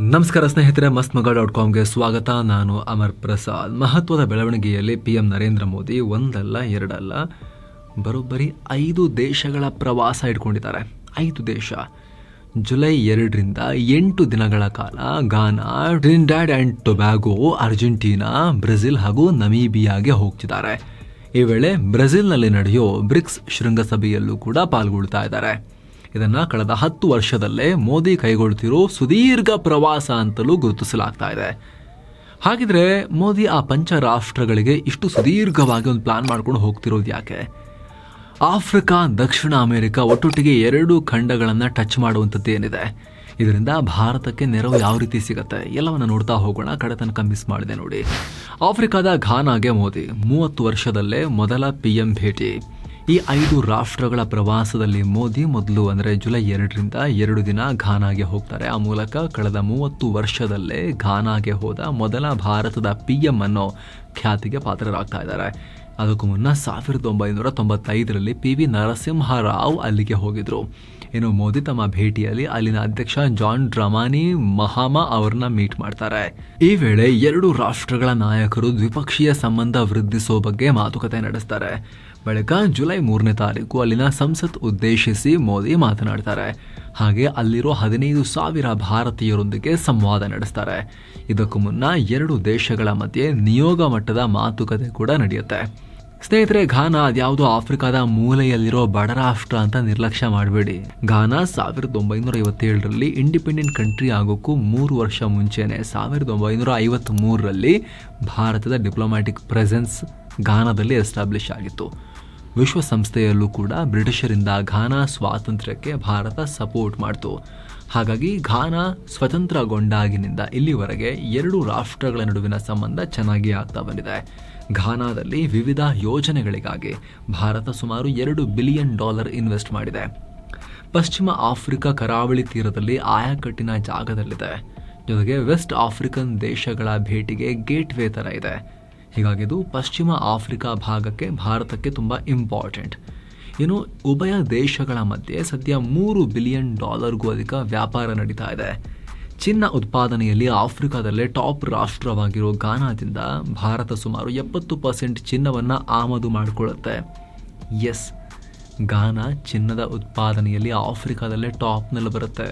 ನಮಸ್ಕಾರ ಸ್ನೇಹಿತರೆ ಮಸ್ತ್ ಮಗ ಡಾಟ್ ಕಾಮ್ಗೆ ಸ್ವಾಗತ. ನಾನು ಅಮರ್ ಪ್ರಸಾದ್. ಮಹತ್ವದ ಬೆಳವಣಿಗೆಯಲ್ಲಿ ಪಿ ಎಂ ನರೇಂದ್ರ ಮೋದಿ ಒಂದಲ್ಲ, ಎರಡಲ್ಲ, ಬರೋಬ್ಬರಿ ಐದು ದೇಶಗಳ ಪ್ರವಾಸ ಇಟ್ಕೊಂಡಿದ್ದಾರೆ. ಐದು ದೇಶ. ಜುಲೈ ಎರಡರಿಂದ ಎಂಟು ದಿನಗಳ ಕಾಲ Ghana Trinidad and Tobago, Argentina, Brazil ಹಾಗೂ ನಮೀಬಿಯಾಗೆ ಹೋಗ್ತಿದ್ದಾರೆ. ಈ ವೇಳೆ ಬ್ರೆಜಿಲ್ನಲ್ಲಿ ನಡೆಯೋ ಬ್ರಿಕ್ಸ್ ಶೃಂಗಸಭೆಯಲ್ಲೂ ಕೂಡ ಪಾಲ್ಗೊಳ್ತಾ ಇದ್ದಾರೆ. ಇದನ್ನ ಕಳೆದ ಹತ್ತು ವರ್ಷದಲ್ಲೇ ಮೋದಿ ಕೈಗೊಳ್ತಿರೋ ಸುದೀರ್ಘ ಪ್ರವಾಸ ಅಂತಲೂ ಗುರುತಿಸಲಾಗ್ತಾ ಇದೆ. ಹಾಗಿದ್ರೆ ಮೋದಿ ಆ ಪಂಚ ರಾಷ್ಟ್ರಗಳಿಗೆ ಇಷ್ಟು ಸುದೀರ್ಘವಾಗಿ ಒಂದು ಪ್ಲಾನ್ ಮಾಡ್ಕೊಂಡು ಹೋಗ್ತಿರೋದು ಯಾಕೆ? ಆಫ್ರಿಕಾ, ದಕ್ಷಿಣ ಅಮೆರಿಕ ಒಟ್ಟೊಟ್ಟಿಗೆ ಎರಡು ಖಂಡಗಳನ್ನು ಟಚ್ ಮಾಡುವಂಥದ್ದು ಏನಿದೆ? ಇದರಿಂದ ಭಾರತಕ್ಕೆ ನೆರವು ಯಾವ ರೀತಿ ಸಿಗುತ್ತೆ? ಎಲ್ಲವನ್ನು ನೋಡ್ತಾ ಹೋಗೋಣ. ಕಡೆ ತನಕ ಮಿಸ್ ಮಾಡಿದೆ ನೋಡಿ. ಆಫ್ರಿಕಾದ ಘಾನಾಗೆ ಮೋದಿ ಮೂವತ್ತು ವರ್ಷದಲ್ಲೇ ಮೊದಲ ಪಿ ಎಂ ಭೇಟಿ. ಈ ಐದು ರಾಷ್ಟ್ರಗಳ ಪ್ರವಾಸದಲ್ಲಿ ಮೋದಿ ಮೊದಲು ಅಂದರೆ ಜುಲೈ ಎರಡರಿಂದ ಎರಡು ದಿನ ಘಾನಾಗೆ ಹೋಗ್ತಾರೆ. ಆ ಮೂಲಕ ಕಳೆದ ಮೂವತ್ತು ವರ್ಷದಲ್ಲೇ ಘಾನಾಗೆ ಹೋದ ಮೊದಲ ಭಾರತದ ಪಿ ಎಂ ಅನ್ನೋ ಖ್ಯಾತಿಗೆ ಪಾತ್ರರಾಗ್ತಾ ಇದ್ದಾರೆ. ಅದಕ್ಕೂ ಮುನ್ನ ಸಾವಿರದ ಒಂಬೈನೂರ ತೊಂಬತ್ತೈದರಲ್ಲಿ ಪಿ ವಿ ನರಸಿಂಹರಾವ್ ಅಲ್ಲಿಗೆ ಹೋಗಿದ್ರು. ಇನ್ನು ಮೋದಿ ತಮ್ಮ ಭೇಟಿಯಲ್ಲಿ ಅಲ್ಲಿನ ಅಧ್ಯಕ್ಷ ಜಾನ್ ಡ್ರಮಾನಿ ಮಹಾಮ ಅವರನ್ನ ಮೀಟ್ ಮಾಡ್ತಾರೆ. ಈ ವೇಳೆ ಎರಡು ರಾಷ್ಟ್ರಗಳ ನಾಯಕರು ದ್ವಿಪಕ್ಷೀಯ ಸಂಬಂಧ ವೃದ್ಧಿಸೋ ಬಗ್ಗೆ ಮಾತುಕತೆ ನಡೆಸ್ತಾರೆ. ಬಳಿಕ ಜುಲೈ ಮೂರನೇ ತಾರೀಕು ಅಲ್ಲಿನ ಸಂಸತ್ ಉದ್ದೇಶಿಸಿ ಮೋದಿ ಮಾತನಾಡ್ತಾರೆ. ಹಾಗೆ ಅಲ್ಲಿರೋ ಹದಿನೈದು ಸಾವಿರ ಭಾರತೀಯರೊಂದಿಗೆ ಸಂವಾದ ನಡೆಸ್ತಾರೆ. ಇದಕ್ಕೂ ಮುನ್ನ ಎರಡು ದೇಶಗಳ ಮಧ್ಯೆ ನಿಯೋಗ ಮಟ್ಟದ ಮಾತುಕತೆ ಕೂಡ ನಡೆಯುತ್ತೆ. ಸ್ನೇಹಿತರೆ, ಘಾನಾ ಅದ್ಯಾವುದೋ ಆಫ್ರಿಕಾದ ಮೂಲೆಯಲ್ಲಿರೋ ಬಡ ರಾಷ್ಟ್ರ ಅಂತ ನಿರ್ಲಕ್ಷ್ಯ ಮಾಡಬೇಡಿ. ಘಾನಾ ಸಾವಿರದ ಒಂಬೈನೂರ ಐವತ್ತೇಳರಲ್ಲಿ ಇಂಡಿಪೆಂಡೆಂಟ್ ಕಂಟ್ರಿ ಆಗೋಕ್ಕೂ ಮೂರು ವರ್ಷ ಮುಂಚೆನೆ ಸಾವಿರದ ಒಂಬೈನೂರ ಐವತ್ತ್ಮೂರರಲ್ಲಿ ಭಾರತದ ಡಿಪ್ಲೊಮ್ಯಾಟಿಕ್ ಪ್ರೆಸೆನ್ಸ್ ಘಾನಾದಲ್ಲಿ ಎಸ್ಟಾಬ್ಲಿಷ್ ಆಗಿತ್ತು. ವಿಶ್ವಸಂಸ್ಥೆಯಲ್ಲೂ ಕೂಡ ಬ್ರಿಟಿಷರಿಂದ ಘಾನಾ ಸ್ವಾತಂತ್ರ್ಯಕ್ಕೆ ಭಾರತ ಸಪೋರ್ಟ್ ಮಾಡಿತು. ಹಾಗಾಗಿ ಘಾನಾ ಸ್ವತಂತ್ರಗೊಂಡಾಗಿನಿಂದ ಇಲ್ಲಿವರೆಗೆ ಎರಡು ರಾಷ್ಟ್ರಗಳ ನಡುವಿನ ಸಂಬಂಧ ಚೆನ್ನಾಗಿ ಆಗ್ತಾ ಬಂದಿದೆ. ಘಾನಾದಲ್ಲಿ ವಿವಿಧ ಯೋಜನೆಗಳಿಗಾಗಿ ಭಾರತ ಸುಮಾರು ಎರಡು ಬಿಲಿಯನ್ ಡಾಲರ್ ಇನ್ವೆಸ್ಟ್ ಮಾಡಿದೆ. ಪಶ್ಚಿಮ ಆಫ್ರಿಕಾ ಕರಾವಳಿ ತೀರದಲ್ಲಿ ಆಯಾಕಟ್ಟಿನ ಜಾಗದಲ್ಲಿದೆ. ಜೊತೆಗೆ ವೆಸ್ಟ್ ಆಫ್ರಿಕನ್ ದೇಶಗಳ ಭೇಟಿಗೆ ಗೇಟ್ ವೇ ಥರ ಇದೆ. ಹೀಗಾಗಿ ಇದು ಪಶ್ಚಿಮ ಆಫ್ರಿಕಾ ಭಾಗಕ್ಕೆ ಭಾರತಕ್ಕೆ ತುಂಬ ಇಂಪಾರ್ಟೆಂಟ್ ಇನ್ನು ಉಭಯ ದೇಶಗಳ ಮಧ್ಯೆ ಸದ್ಯ ಮೂರು ಬಿಲಿಯನ್ ಡಾಲರ್ಗೂ ಅಧಿಕ ವ್ಯಾಪಾರ ನಡೀತಾ ಇದೆ. ಚಿನ್ನ ಉತ್ಪಾದನೆಯಲ್ಲಿ ಆಫ್ರಿಕಾದಲ್ಲೇ ಟಾಪ್ ರಾಷ್ಟ್ರವಾಗಿರೋ ಗಾನಾದಿಂದ ಭಾರತ ಸುಮಾರು ಎಪ್ಪತ್ತು ಪರ್ಸೆಂಟ್ ಚಿನ್ನವನ್ನು ಆಮದು ಮಾಡಿಕೊಳ್ಳುತ್ತೆ. ಎಸ್ ಗಾನಾ ಚಿನ್ನದ ಉತ್ಪಾದನೆಯಲ್ಲಿ ಆಫ್ರಿಕಾದಲ್ಲೇ ಟಾಪ್ನಲ್ಲಿ ಬರುತ್ತೆ.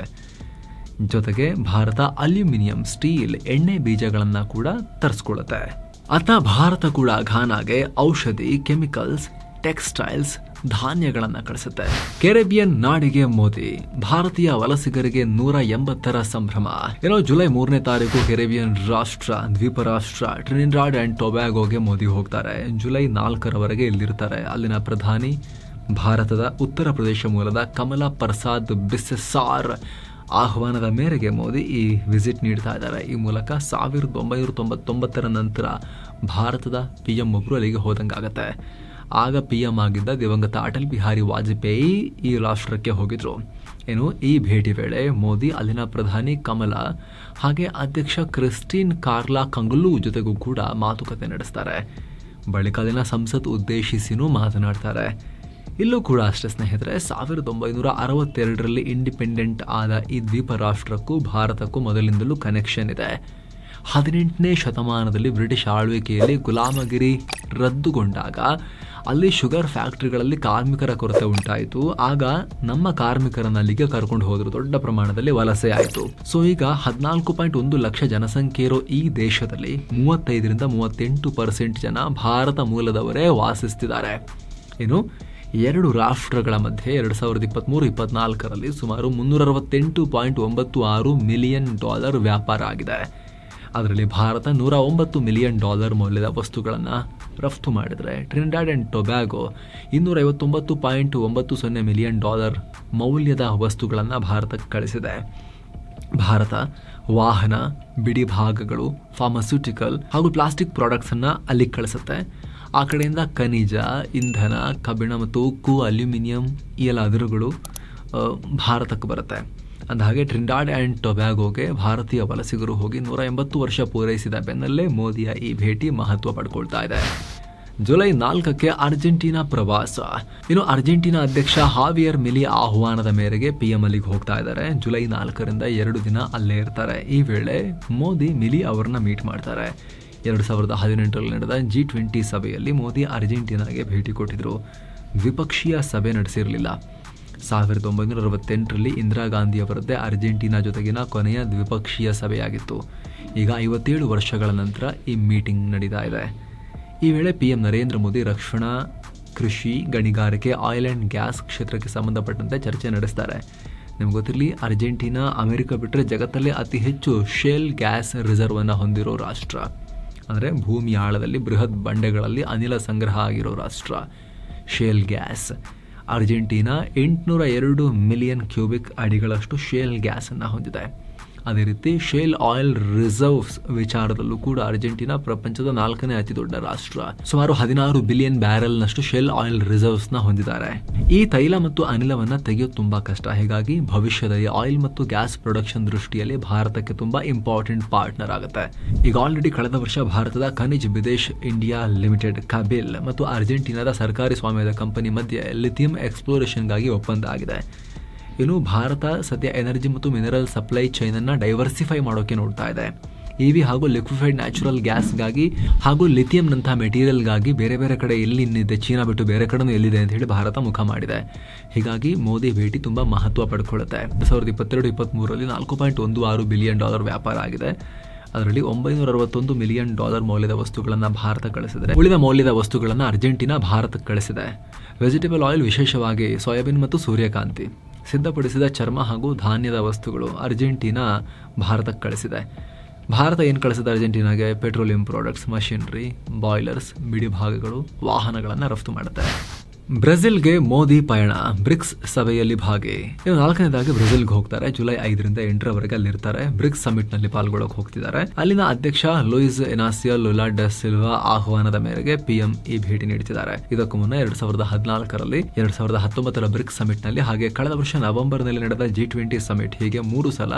ಜೊತೆಗೆ ಭಾರತ ಅಲ್ಯೂಮಿನಿಯಂ, ಸ್ಟೀಲ್, ಎಣ್ಣೆ ಬೀಜಗಳನ್ನು ಕೂಡ ತರಿಸ್ಕೊಳ್ಳುತ್ತೆ. ಅತ್ತ ಭಾರತ ಕೂಡ ಘಾನಾಗೆ ಔಷಧಿ, ಕೆಮಿಕಲ್ಸ್, ಟೆಕ್ಸ್ಟೈಲ್ಸ್, ಧಾನ್ಯಗಳನ್ನು ಕಳಿಸುತ್ತೆ. ಕೆರೆಬಿಯನ್ ನಾಡಿಗೆ ಮೋದಿ, ಭಾರತೀಯ ವಲಸಿಗರಿಗೆ ನೂರ ಎಂಬತ್ತರ ಸಂಭ್ರಮ. ಏನೋ ಜುಲೈ ಮೂರನೇ ತಾರೀಕು ಕೆರೆಬಿಯನ್ ರಾಷ್ಟ್ರ ದ್ವೀಪ ರಾಷ್ಟ್ರ ಟ್ರಿನಿಡಾಡ್ ಅಂಡ್ ಟೊಬ್ಯಾಗೋಗೆ ಮೋದಿ ಹೋಗ್ತಾರೆ. ಜುಲೈ ನಾಲ್ಕರವರೆಗೆ ಇಲ್ಲಿರ್ತಾರೆ. ಅಲ್ಲಿನ ಪ್ರಧಾನಿ, ಭಾರತದ ಉತ್ತರ ಪ್ರದೇಶ ಮೂಲದ ಕಮಲಾ ಪ್ರಸಾದ್ ಬಿಸ್ಸಾರ್. ಆಹ್ವಾನದ ಮೇರೆಗೆ ಮೋದಿ ಈ ವಿಸಿಟ್ ನೀಡ್ತಾ ಇದ್ದಾರೆ. ಈ ಮೂಲಕ ಸಾವಿರದ ಒಂಬೈನೂರ ತೊಂಬತ್ತೊಂಬತ್ತರ ನಂತರ ಭಾರತದ ಪಿ ಎಂ ಒಬ್ಬರು ಅಲ್ಲಿಗೆ ಹೋದಂಗಾಗತ್ತೆ. ಆಗ ಪಿ ಎಂ ಆಗಿದ್ದ ದಿವಂಗತ ಅಟಲ್ ಬಿಹಾರಿ ವಾಜಪೇಯಿ ಈ ರಾಷ್ಟ್ರಕ್ಕೆ ಹೋಗಿದ್ರು. ಏನು ಈ ಭೇಟಿ ವೇಳೆ ಮೋದಿ, ಅಲ್ಲಿನ ಪ್ರಧಾನಿ ಕಮಲ ಹಾಗೆ ಅಧ್ಯಕ್ಷ ಕ್ರಿಸ್ಟಿನ್ ಕಾರ್ಲಾ ಕಂಗಲ್ಲು ಜೊತೆಗೂ ಕೂಡ ಮಾತುಕತೆ ನಡೆಸ್ತಾರೆ. ಬಳಿಕ ಅಲ್ಲಿನ ಸಂಸತ್ ಉದ್ದೇಶಿಸಿನೂ ಮಾತನಾಡ್ತಾರೆ. ಇಲ್ಲೂ ಕೂಡ ಅಷ್ಟೇ ಸ್ನೇಹಿತರೆ, ಸಾವಿರದ ಒಂಬೈನೂರ ಅರವತ್ತೆರಡರಲ್ಲಿ ಇಂಡಿಪೆಂಡೆಂಟ್ ಆದ ಈ ದ್ವೀಪ ರಾಷ್ಟ್ರಕ್ಕೂ ಭಾರತಕ್ಕೂ ಮೊದಲಿಂದಲೂ ಕನೆಕ್ಷನ್ ಇದೆ. ಹದಿನೆಂಟನೇ ಶತಮಾನದಲ್ಲಿ ಬ್ರಿಟಿಷ್ ಆಳ್ವಿಕೆಯಲ್ಲಿ ಗುಲಾಮಗಿರಿ ರದ್ದುಗೊಂಡಾಗ ಅಲ್ಲಿ ಶುಗರ್ ಫ್ಯಾಕ್ಟ್ರಿಗಳಲ್ಲಿ ಕಾರ್ಮಿಕರ ಕೊರತೆ ಉಂಟಾಯಿತು. ಆಗ ನಮ್ಮ ಕಾರ್ಮಿಕರನ್ನ ಅಲ್ಲಿಗೆ ಕರ್ಕೊಂಡು ಹೋದ್ರು ದೊಡ್ಡ ಪ್ರಮಾಣದಲ್ಲಿ ವಲಸೆ ಆಯಿತು. ಸೊ ಈಗ ಹದಿನಾಲ್ಕು ಪಾಯಿಂಟ್ ಒಂದು ಲಕ್ಷ ಜನಸಂಖ್ಯೆ ಇರೋ ಈ ದೇಶದಲ್ಲಿ ಮೂವತ್ತೈದರಿಂದ ಮೂವತ್ತೆಂಟು ಪರ್ಸೆಂಟ್ ಜನ ಭಾರತ ಮೂಲದವರೇ ವಾಸಿಸ್ತಿದ್ದಾರೆ. ಇನ್ನು ಎರಡು ರಾಷ್ಟ್ರಗಳ ಮಧ್ಯೆ ಎರಡು ಸಾವಿರದ ಇಪ್ಪತ್ತ್ಮೂರು ಇಪ್ಪತ್ನಾಲ್ಕರಲ್ಲಿ ಸುಮಾರು ಮುನ್ನೂರ ಅರವತ್ತೆಂಟು ಪಾಯಿಂಟ್ ಒಂಬತ್ತು ಆರು ಮಿಲಿಯನ್ ಡಾಲರ್ ವ್ಯಾಪಾರ ಆಗಿದೆ. ಅದರಲ್ಲಿ ಭಾರತ ನೂರ ಒಂಬತ್ತು ಮಿಲಿಯನ್ ಡಾಲರ್ ಮೌಲ್ಯದ ವಸ್ತುಗಳನ್ನು ರಫ್ತು ಮಾಡಿದರೆ ಟ್ರಿನಿಡಾಡ್ ಆ್ಯಂಡ್ ಟೊಬ್ಯಾಗೊ ಇನ್ನೂರ ಐವತ್ತೊಂಬತ್ತು ಪಾಯಿಂಟ್ ಒಂಬತ್ತು ಸೊನ್ನೆ ಮಿಲಿಯನ್ ಡಾಲರ್ ಮೌಲ್ಯದ ವಸ್ತುಗಳನ್ನು ಭಾರತಕ್ಕೆ ಕಳಿಸಿದೆ. ಭಾರತ ವಾಹನ, ಬಿಡಿ ಭಾಗಗಳು ಫಾರ್ಮಸ್ಯೂಟಿಕಲ್ ಹಾಗೂ ಪ್ಲಾಸ್ಟಿಕ್ ಪ್ರಾಡಕ್ಟ್ಸನ್ನು ಅಲ್ಲಿಗೆ ಕಳಿಸುತ್ತೆ. ಆ ಕಡೆಯಿಂದ ಖನಿಜ, ಇಂಧನ, ಕಬ್ಬಿಣ ಮತ್ತು ಉಕ್ಕು, ಅಲ್ಯೂಮಿನಿಯಂ ಈ ಎಲ್ಲ ಅದಿರುಗಳು ಭಾರತಕ್ಕೆ ಬರುತ್ತೆ. ಅಂದಹಾಗೆ ಟ್ರಿಂಡಾಡ್ ಆ್ಯಂಡ್ ಟೊಬ್ಯಾಗೋಗೆ ಭಾರತೀಯ ವಲಸಿಗರು ಹೋಗಿ ನೂರ ಎಂಬತ್ತು ವರ್ಷ ಪೂರೈಸಿದ ಬೆನ್ನಲ್ಲೇ ಮೋದಿಯ ಈ ಭೇಟಿ ಮಹತ್ವ ಪಡ್ಕೊಳ್ತಾ ಇದೆ. ಜುಲೈ ನಾಲ್ಕಕ್ಕೆ ಅರ್ಜೆಂಟೀನಾ ಪ್ರವಾಸ. ಇನ್ನು ಅರ್ಜೆಂಟೀನಾ ಅಧ್ಯಕ್ಷ ಹಾವಿಯರ್ ಮಿಲಿ ಆಹ್ವಾನದ ಮೇರೆಗೆ ಪಿ ಎಂ ಅಲ್ಲಿಗೆ ಹೋಗ್ತಾ ಇದ್ದಾರೆ. ಜುಲೈ ನಾಲ್ಕರಿಂದ ಎರಡು ದಿನ ಅಲ್ಲೇ ಇರ್ತಾರೆ. ಈ ವೇಳೆ ಮೋದಿ ಮಿಲಿ ಅವರನ್ನ ಮೀಟ್ ಮಾಡ್ತಾರೆ. ಎರಡು ಸಾವಿರದ ಹದಿನೆಂಟರಲ್ಲಿ ನಡೆದ ಜಿ ಟ್ವೆಂಟಿ ಸಭೆಯಲ್ಲಿ ಮೋದಿ ಅರ್ಜೆಂಟೀನಾಗೆ ಭೇಟಿ ಕೊಟ್ಟಿದ್ದರು ದ್ವಿಪಕ್ಷೀಯ ಸಭೆ ನಡೆಸಿರಲಿಲ್ಲ. ಸಾವಿರದ ಒಂಬೈನೂರ ಅರವತ್ತೆಂಟರಲ್ಲಿ ಇಂದಿರಾ ಗಾಂಧಿಯವರದ್ದೇ ಅರ್ಜೆಂಟೀನಾ ಜೊತೆಗಿನ ಕೊನೆಯ ದ್ವಿಪಕ್ಷೀಯ ಸಭೆಯಾಗಿತ್ತು. ಈಗ ಐವತ್ತೇಳು ವರ್ಷಗಳ ನಂತರ ಈ ಮೀಟಿಂಗ್ ನಡೀತಾ ಇದೆ. ಈ ವೇಳೆ ಪಿಎಂ ನರೇಂದ್ರ ಮೋದಿ ರಕ್ಷಣಾ, ಕೃಷಿ, ಗಣಿಗಾರಿಕೆ, ಆಯಿಲ್ ಆ್ಯಂಡ್ ಗ್ಯಾಸ್ ಕ್ಷೇತ್ರಕ್ಕೆ ಸಂಬಂಧಪಟ್ಟಂತೆ ಚರ್ಚೆ ನಡೆಸ್ತಾರೆ. ನಿಮ್ಗೆ ಗೊತ್ತಿರಲಿ, ಅರ್ಜೆಂಟೀನಾ ಅಮೆರಿಕ ಬಿಟ್ಟರೆ ಜಗತ್ತಲ್ಲೇ ಅತಿ ಹೆಚ್ಚು ಶೇಲ್ ಗ್ಯಾಸ್ ರಿಸರ್ವನ್ನು ಹೊಂದಿರೋ ರಾಷ್ಟ್ರ. ಅಂದರೆ ಭೂಮಿ ಆಳದಲ್ಲಿ ಬೃಹತ್ ಬಂಡೆಗಳಲ್ಲಿ ಅನಿಲ ಸಂಗ್ರಹ ಆಗಿರೋ ರಾಷ್ಟ್ರ, ಶೇಲ್ ಗ್ಯಾಸ್. ಅರ್ಜೆಂಟೀನಾ ಎಂಟುನೂರ ಎರಡು ಮಿಲಿಯನ್ ಕ್ಯೂಬಿಕ್ ಅಡಿಗಳಷ್ಟು ಶೇಲ್ ಗ್ಯಾಸನ್ನು ಹೊಂದಿದೆ. ಅದೇ ರೀತಿ ಶೇಲ್ ಆಯಿಲ್ ರಿಸರ್ವ್ಸ್ ವಿಚಾರದಲ್ಲೂ ಕೂಡ ಅರ್ಜೆಂಟೀನಾ ಪ್ರಪಂಚದ ನಾಲ್ಕನೇ ಅತಿ ದೊಡ್ಡ ರಾಷ್ಟ್ರ. ಸುಮಾರು ಹದಿನಾರು ಬಿಲಿಯನ್ ಬ್ಯಾರೆಲ್ನಷ್ಟು ಶೆಲ್ ಆಯಿಲ್ ರಿಸರ್ವ್ಸ್ನ ಹೊಂದಿದ್ದಾರೆ. ಈ ತೈಲ ಮತ್ತು ಅನಿಲವನ್ನ ತೆಗೆಯೋದು ತುಂಬಾ ಕಷ್ಟ. ಹೀಗಾಗಿ ಭವಿಷ್ಯದಲ್ಲಿ ಆಯಿಲ್ ಮತ್ತು ಗ್ಯಾಸ್ ಪ್ರೊಡಕ್ಷನ್ ದೃಷ್ಟಿಯಲ್ಲಿ ಭಾರತಕ್ಕೆ ತುಂಬಾ ಇಂಪಾರ್ಟೆಂಟ್ ಪಾರ್ಟ್ನರ್ ಆಗುತ್ತೆ. ಈಗ ಆಲ್ರೆಡಿ ಕಳೆದ ವರ್ಷ ಭಾರತದ ಖನಿಜ್ ವಿದೇಶ್ ಇಂಡಿಯಾ ಲಿಮಿಟೆಡ್, ಕಬಿಲ್ ಮತ್ತು ಅರ್ಜೆಂಟೀನಾದ ಸರ್ಕಾರಿ ಸ್ವಾಮ್ಯದ ಕಂಪನಿ ಮಧ್ಯೆ ಲಿಥಿಯಂ ಎಕ್ಸ್ಪ್ಲೋರೇಷನ್ಗಾಗಿ ಒಪ್ಪಂದ ಆಗಿದೆ. ಇನ್ನು ಭಾರತ ಸದ್ಯ ಎನರ್ಜಿ ಮತ್ತು ಮಿನರಲ್ ಸಪ್ಲೈ ಚೈನ್ ಅನ್ನ ಡೈವರ್ಸಿಫೈ ಮಾಡೋಕೆ ನೋಡ್ತಾ ಇದೆ. ಇವಿ ಹಾಗೂ ಲಿಕ್ವಿಫೈಡ್ ನ್ಯಾಚುರಲ್ ಗ್ಯಾಸ್ಗಾಗಿ ಹಾಗೂ ಲಿಥಿಯಂನಂತಹ ಮೆಟೀರಿಯಲ್ಗಾಗಿ ಬೇರೆ ಬೇರೆ ಕಡೆ ಎಲ್ಲಿ ಇನ್ನಿದೆ ಚೀನಾ ಬಿಟ್ಟು ಬೇರೆ ಕಡೆನೂ ಎಲ್ಲಿದೆ ಅಂತ ಹೇಳಿ ಭಾರತ ಮುಖ ಮಾಡಿದೆ. ಹೀಗಾಗಿ ಮೋದಿ ಭೇಟಿ ತುಂಬಾ ಮಹತ್ವ ಪಡ್ಕೊಳ್ಳುತ್ತೆ ಎರಡ್ ಸಾವಿರದ ಇಪ್ಪತ್ತೆರಡು ಇಪ್ಪತ್ತ್ಮೂರರಲ್ಲಿ ನಾಲ್ಕು ಪಾಯಿಂಟ್ ಒಂದು ಆರು ಬಿಲಿಯನ್ ಡಾಲರ್ ವ್ಯಾಪಾರ ಆಗಿದೆ. ಅದರಲ್ಲಿ ಒಂಬೈನೂರ ಅರವತ್ತೊಂದು ಮಿಲಿಯನ್ ಡಾಲರ್ ಮೌಲ್ಯದ ವಸ್ತುಗಳನ್ನು ಭಾರತ ಕಳಿಸಿದೆ. ಉಳಿದ ಮೌಲ್ಯದ ವಸ್ತುಗಳನ್ನು ಅರ್ಜೆಂಟೀನಾ ಭಾರತಕ್ಕೆ ಕಳಿಸಿದೆ. ವೆಜಿಟೇಬಲ್ ಆಯಿಲ್ ವಿಶೇಷವಾಗಿ ಸೋಯಾಬೀನ್ ಮತ್ತು ಸೂರ್ಯಕಾಂತಿ. ಸಿದ್ಧಪಡಿಸಿದ ಚರ್ಮ ಹಾಗೂ ಧಾನ್ಯದ ವಸ್ತುಗಳು ಅರ್ಜೆಂಟೀನಾ ಭಾರತಕ್ಕೆ ಕಳಿಸಿದೆ. ಭಾರತ ಏನು ಕಳಿಸಿದೆ ಅರ್ಜೆಂಟೀನಾಗೆ? ಪೆಟ್ರೋಲಿಯಂ ಪ್ರಾಡಕ್ಟ್ಸ್, ಮಷಿನರಿ, ಬಾಯ್ಲರ್ಸ್, ಬಿಡಿ ಭಾಗಗಳು, ವಾಹನಗಳನ್ನು ರಫ್ತು ಮಾಡುತ್ತೆ. ಬ್ರೆಜಿಲ್ಗೆ ಮೋದಿ ಪಯಣ, ಬ್ರಿಕ್ಸ್ ಸಭೆಯಲ್ಲಿ ಭಾಗಿ. ಇವರು ನಾಲ್ಕನೇದಾಗಿ ಬ್ರೆಜಿಲ್ಗೆ ಹೋಗ್ತಾರೆ. ಜುಲೈ ಐದರಿಂದ ಎಂಟರವರೆಗೆ ಅಲ್ಲಿರ್ತಾರೆ. ಬ್ರಿಕ್ಸ್ ಸಮಿಟ್ನಲ್ಲಿ ಪಾಲ್ಗೊಳ್ಳೋಕೆ ಹೋಗ್ತಿದ್ದಾರೆ. ಅಲ್ಲಿನ ಅಧ್ಯಕ್ಷ ಲೂಯಿಸ್ ಎನಾಸಿಯಾ ಲುಲಾ ಡ ಸಿಲ್ವಾ ಆಹ್ವಾನದ ಮೇರೆಗೆ ಪಿಎಂ ಈ ಭೇಟಿ ನೀಡುತ್ತಿದ್ದಾರೆ. ಇದಕ್ಕೂ ಮುನ್ನ ಎರಡ್ ಸಾವಿರದ ಹದಿನಾಲ್ಕರಲ್ಲಿ, ಎರಡ್ ಸಾವಿರದ ಹತ್ತೊಂಬತ್ತರ ಬ್ರಿಕ್ಸ್ ಸಮಿಟ್ನಲ್ಲಿ ಹಾಗೆ ಕಳೆದ ವರ್ಷ ನವೆಂಬರ್ನಲ್ಲಿ ನಡೆದ ಜಿ ಟ್ವೆಂಟಿ ಸಮಿಟ್ ಹೀಗೆ ಮೂರು ಸಲ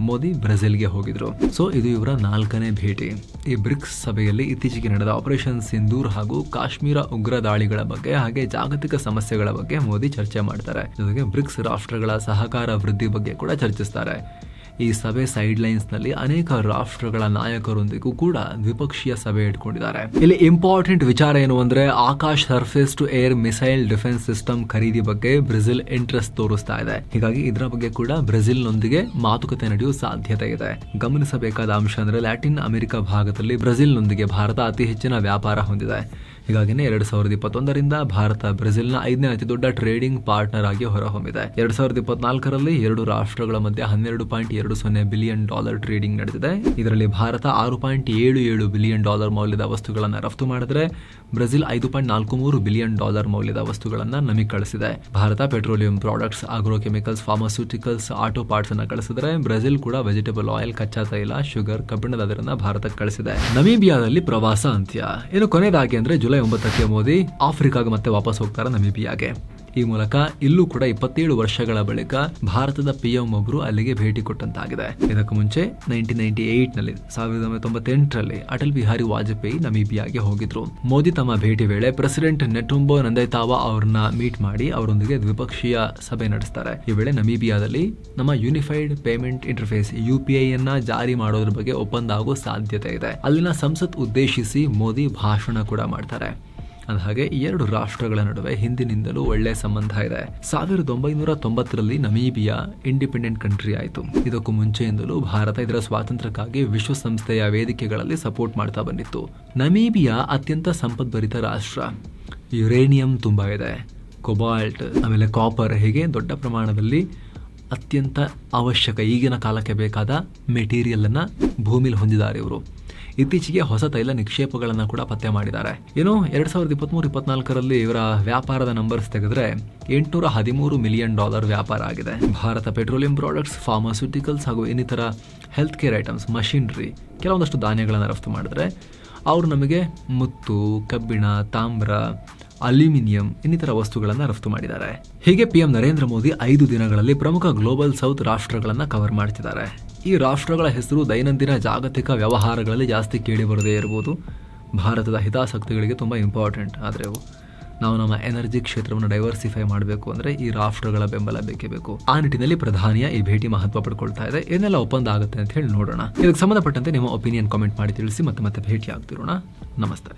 ಮೋದಿ ಬ್ರೆಜಿಲ್ಗೆ ಹೋಗಿದ್ರು. ಸೊ, ಇದು ಇವರ ನಾಲ್ಕನೇ ಭೇಟಿ. ಈ ಬ್ರಿಕ್ಸ್ ಸಭೆಯಲ್ಲಿ ಇತ್ತೀಚೆಗೆ ನಡೆದ ಆಪರೇಷನ್ ಸಿಂಧೂರ್ ಹಾಗೂ ಕಾಶ್ಮೀರ ಉಗ್ರ ದಾಳಿಗಳ ಬಗ್ಗೆ ಹಾಗೆ ಜಾಗತಿಕ ಸಮಸ್ಯೆಗಳ ಬಗ್ಗೆ ಮೋದಿ ಚರ್ಚೆ ಮಾಡ್ತಾರೆ. ಜೊತೆಗೆ ಬ್ರಿಕ್ಸ್ ರಾಷ್ಟ್ರಗಳ ಸಹಕಾರ ವೃದ್ಧಿ ಬಗ್ಗೆ ಕೂಡ ಚರ್ಚಿಸ್ತಾರೆ. ಈ ಸಭೆ ಸೈಡ್ ಲೈನ್ಸ್ನಲ್ಲಿ ಅನೇಕ ರಾಷ್ಟ್ರಗಳ ನಾಯಕರೊಂದಿಗೂ ಕೂಡ ದ್ವಿಪಕ್ಷೀಯ ಸಭೆ ಇಟ್ಕೊಂಡಿದ್ದಾರೆ. ಇಲ್ಲಿ ಇಂಪಾರ್ಟೆಂಟ್ ವಿಚಾರ ಏನು ಅಂದ್ರೆ Akash surface to air missile defence system ಖರೀದಿ ಬಗ್ಗೆ ಬ್ರೆಜಿಲ್ ಇಂಟ್ರೆಸ್ಟ್ ತೋರಿಸ್ತಾ ಇದೆ. ಹೀಗಾಗಿ ಇದರ ಬಗ್ಗೆ ಕೂಡ ಬ್ರೆಜಿಲ್ನೊಂದಿಗೆ ಮಾತುಕತೆ ನಡೆಯುವ ಸಾಧ್ಯತೆ ಇದೆ. ಗಮನಿಸಬೇಕಾದ ಅಂಶ ಅಂದ್ರೆ ಲ್ಯಾಟಿನ್ ಅಮೆರಿಕ ಭಾಗದಲ್ಲಿ ಬ್ರೆಜಿಲ್ನೊಂದಿಗೆ ಭಾರತ ಅತಿ ಹೆಚ್ಚಿನ ವ್ಯಾಪಾರ ಹೊಂದಿದೆ. ಹೀಗಾಗಿನೇ ಎರಡ್ ಸಾವಿರದ ಇಪ್ಪತ್ತೊಂದರಿಂದ ಭಾರತ ಬ್ರೆಜಿಲ್ನ ಐದನೇ ಅತಿ ದೊಡ್ಡ ಟ್ರೇಡಿಂಗ್ ಪಾರ್ಟ್ನರ್ ಆಗಿ ಹೊರಹೊಮ್ಮಿದೆ. ಎರಡ್ ಸಾವಿರದ ಇಪ್ಪತ್ನಾಲ್ಕರಲ್ಲಿ ಎರಡು ರಾಷ್ಟ್ರಗಳ ಮಧ್ಯೆ ಹನ್ನೆರಡು ಪಾಯಿಂಟ್ ಎರಡು ಸೊನ್ನೆ ಬಿಲಿಯನ್ ಡಾಲರ್ ಟ್ರೇಡಿಂಗ್ ನಡೆದಿದೆ. ಇದರಲ್ಲಿ ಭಾರತ ಆರು ಪಾಯಿಂಟ್ ಏಳು ಏಳು ಬಿಲಿಯನ್ ಡಾಲರ್ ಮೌಲ್ಯದ ವಸ್ತುಗಳನ್ನು ರಫ್ತು ಮಾಡಿದ್ರೆ ಬ್ರೆಜಿಲ್ ಐದು ಪಾಯಿಂಟ್ ನಾಲ್ಕು ಮೂರು ಬಿಲಿಯನ್ ಡಾಲರ್ ಮೌಲ್ಯದ ವಸ್ತುಗಳನ್ನು ನಮಗೆ ಕಳಿಸಿದೆ. Bharat petroleum products agro chemicals pharmaceuticals auto parts ಅನ್ನ ಕಳಿಸಿದ್ರೆ ಬ್ರೆಜಿಲ್ ಕೂಡ ವೆಜಿಟೇಬಲ್ ಆಯಿಲ್ ಕಚ್ಚಾ ತೈಲ ಶುಗರ್ ಕಬ್ಬಿಣದ ಅದರನ್ನ ಭಾರತಕ್ಕೆ ಕಳಿಸಿದೆ. ನಮೀಬಿಯಾದಲ್ಲಿ ಪ್ರವಾಸ ಅಂತ್ಯ. ಇನ್ನು ಕೊನೆಯದಾಗಿ ಅಂದ್ರೆ ಜುಲೈ ಒಂಬತ್ತಕ್ಕೆ ಮೋದಿ ಆಫ್ರಿಕಾಗೆ ಮತ್ತೆ ವಾಪಸ್ ಹೋಗ್ತಾರೆ ನಮೀಬಿಯಾಗೆ. ಈ ಮೂಲಕ ಇಲ್ಲೂ ಕೂಡ ಇಪ್ಪತ್ತೇಳು ವರ್ಷಗಳ ಬಳಿಕ ಭಾರತದ ಪಿಎಂ ಒಬ್ಬರು ಅಲ್ಲಿಗೆ ಭೇಟಿ ಕೊಟ್ಟಂತಾಗಿದೆ. ಇದಕ್ಕೂ ಮುಂಚೆ ನೈನ್ಟೀನ್ ನೈನ್ಟಿ ಏಟ್ನಲ್ಲಿ ಸಾವಿರದ ಒಂಬೈನೂರ ತೊಂಬತ್ತೆಂಟರಲ್ಲಿ ಅಟಲ್ ಬಿಹಾರಿ ವಾಜಪೇಯಿ ನಮೀಬಿಯಾಗೆ ಹೋಗಿದ್ರು. ಮೋದಿ ತಮ್ಮ ಭೇಟಿ ವೇಳೆ ಪ್ರೆಸಿಡೆಂಟ್ ನೆಟುಂಬೋ ನಂದೈತಾವ ಅವರನ್ನ ಮೀಟ್ ಮಾಡಿ ಅವರೊಂದಿಗೆ ದ್ವಿಪಕ್ಷೀಯ ಸಭೆ ನಡೆಸ್ತಾರೆ. ಈ ವೇಳೆ ನಮೀಬಿಯಾದಲ್ಲಿ ನಮ್ಮ unified payment interface U P I ಅನ್ನ ಜಾರಿ ಮಾಡೋದ್ರ ಬಗ್ಗೆ ಒಪ್ಪಂದ ಆಗೋ ಸಾಧ್ಯತೆ ಇದೆ. ಅಲ್ಲಿನ ಸಂಸತ್ ಉದ್ದೇಶಿಸಿ ಮೋದಿ ಭಾಷಣ ಕೂಡ ಮಾಡ್ತಾರೆ. ಹಾಗೆ ಈ ಎರಡು ರಾಷ್ಟ್ರಗಳ ನಡುವೆ ಹಿಂದಿನಿಂದಲೂ ಒಳ್ಳೆ ಸಂಬಂಧ ಇದೆ. ಸಾವಿರದ ಒಂಬೈನೂರ ತೊಂಬತ್ತರಲ್ಲಿ ನಮೀಬಿಯಾ ಇಂಡಿಪೆಂಡೆಂಟ್ ಕಂಟ್ರಿ ಆಯಿತು. ಇದಕ್ಕೂ ಮುಂಚೆಯಿಂದಲೂ ಭಾರತ ಇದರ ಸ್ವಾತಂತ್ರ್ಯಕ್ಕಾಗಿ ವಿಶ್ವಸಂಸ್ಥೆಯ ವೇದಿಕೆಗಳಲ್ಲಿ ಸಪೋರ್ಟ್ ಮಾಡ್ತಾ ಬಂದಿತ್ತು. ನಮೀಬಿಯಾ ಅತ್ಯಂತ ಸಂಪದ್ಭರಿತ ರಾಷ್ಟ್ರ. ಯುರೇನಿಯಂ ತುಂಬ ಇದೆ. ಕೊಬಾಲ್ಟ್, ಆಮೇಲೆ ಕಾಪರ್ ಹೀಗೆ ದೊಡ್ಡ ಪ್ರಮಾಣದಲ್ಲಿ ಅತ್ಯಂತ ಅವಶ್ಯಕ ಈಗಿನ ಕಾಲಕ್ಕೆ ಬೇಕಾದ ಮೆಟೀರಿಯಲ್ ಅನ್ನ ಭೂಮಿಲಿ ಹೊಂದಿದ್ದಾರೆ ಇವರು. ಇತ್ತೀಚೆಗೆ ಹೊಸ ತೈಲ ನಿಕ್ಷೇಪಗಳನ್ನು ಕೂಡ ಪತ್ತೆ ಮಾಡಿದ್ದಾರೆ. ಏನು ಎರಡ್ ಸಾವಿರದ ಇಪ್ಪತ್ಮೂರು, ಇಪ್ಪತ್ನಾಲ್ಕರಲ್ಲಿ ಇವರ ವ್ಯಾಪಾರದ ನಂಬರ್ಸ್ ತೆಗೆದ್ರೆ ಎಂಟುನೂರ ಹದಿಮೂರು ಮಿಲಿಯನ್ ಡಾಲರ್ ವ್ಯಾಪಾರ ಆಗಿದೆ. ಭಾರತ ಪೆಟ್ರೋಲಿಯಂ ಪ್ರಾಡಕ್ಟ್ಸ್ ಫಾರ್ಮಾಸ್ಯೂಟಿಕಲ್ಸ್ ಹಾಗೂ ಇನ್ನಿತರ ಹೆಲ್ತ್ ಕೇರ್ ಐಟಮ್ಸ್ ಮಷಿನರಿ ಕೆಲವೊಂದಷ್ಟು ಧಾನ್ಯಗಳನ್ನು ರಫ್ತು ಮಾಡಿದ್ರೆ ಅವರು ನಮಗೆ ಮುತ್ತು, ಕಬ್ಬಿಣ, ತಾಮ್ರ, ಅಲ್ಯೂಮಿನಿಯಂ ಇನ್ನಿತರ ವಸ್ತುಗಳನ್ನು ರಫ್ತು ಮಾಡಿದ್ದಾರೆ. ಹೀಗೆ ಪಿಎಂ ನರೇಂದ್ರ ಮೋದಿ ಐದು ದಿನಗಳಲ್ಲಿ ಪ್ರಮುಖ ಗ್ಲೋಬಲ್ ಸೌತ್ ರಾಷ್ಟ್ರಗಳನ್ನು ಕವರ್ ಮಾಡ್ತಿದ್ದಾರೆ. ಈ ರಾಷ್ಟ್ರಗಳ ಹೆಸರು ದೈನಂದಿನ ಜಾಗತಿಕ ವ್ಯವಹಾರಗಳಲ್ಲಿ ಜಾಸ್ತಿ ಕೇಳಿ ಬರದೇ ಇರಬಹುದು. ಭಾರತದ ಹಿತಾಸಕ್ತಿಗಳಿಗೆ ತುಂಬ ಇಂಪಾರ್ಟೆಂಟ್ ಆದರೆ ನಾವು ನಮ್ಮ ಎನರ್ಜಿ ಕ್ಷೇತ್ರವನ್ನು ಡೈವರ್ಸಿಫೈ ಮಾಡಬೇಕು ಅಂದರೆ ಈ ರಾಷ್ಟ್ರಗಳ ಬೆಂಬಲ ಬೇಕೇ ಬೇಕು. ಆ ನಿಟ್ಟಿನಲ್ಲಿ ಪ್ರಧಾನಿಯ ಈ ಭೇಟಿ ಮಹತ್ವ ಪಡ್ಕೊಳ್ತಾ ಇದೆ. ಏನೆಲ್ಲ ಒಪ್ಪಂದ ಆಗುತ್ತೆ ಅಂತ ಹೇಳಿ ನೋಡೋಣ. ಇದಕ್ಕೆ ಸಂಬಂಧಪಟ್ಟಂತೆ ನಿಮ್ಮ ಒಪಿನಿಯನ್ ಕಾಮೆಂಟ್ ಮಾಡಿ ತಿಳಿಸಿ ಮತ್ತೆ ಮತ್ತೆ ಭೇಟಿ ಆಗ್ತಿರೋಣ ನಮಸ್ತೆ.